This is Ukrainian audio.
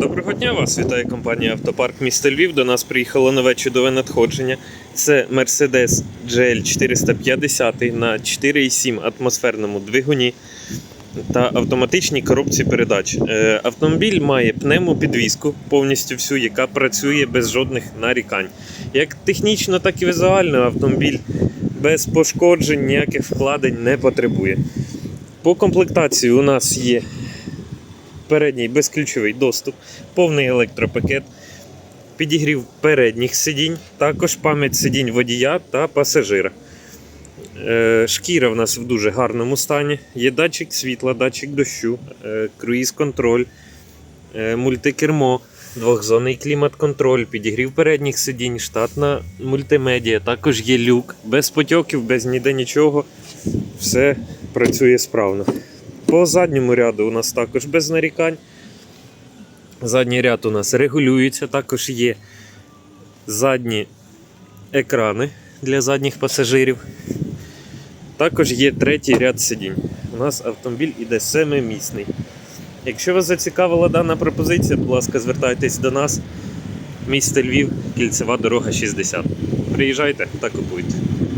Доброго дня вас! Вітає компанія Автопарк міста Львів. До нас приїхало нове чудове надходження. Це Mercedes GL 450 на 4,7 атмосферному двигуні та автоматичній коробці передач. Е, Автомобіль має пневмопідвізку повністю всю, яка працює без жодних нарікань. Як технічно, так і візуально автомобіль без пошкоджень, ніяких вкладень не потребує. По комплектації у нас є передній безключовий доступ, повний електропакет, підігрів передніх сидінь, також пам'ять сидінь водія та пасажира. Е, Шкіра в нас в дуже гарному стані. Є датчик світла, датчик дощу, е, круїз-контроль, е, мультикермо, двохзонний клімат-контроль, підігрів передніх сидінь, штатна мультимедіа, також є люк, без потьоків, без ніде нічого. Все працює справно. По задньому ряду у нас також без нарікань. Задній ряд у нас регулюється, також є задні екрани для задніх пасажирів. Також є третій ряд сидінь. У нас автомобіль іде семимісний. Якщо вас зацікавила дана пропозиція, будь ласка, звертайтесь до нас. Місто Львів, кільцева дорога 60. Приїжджайте та купуйте.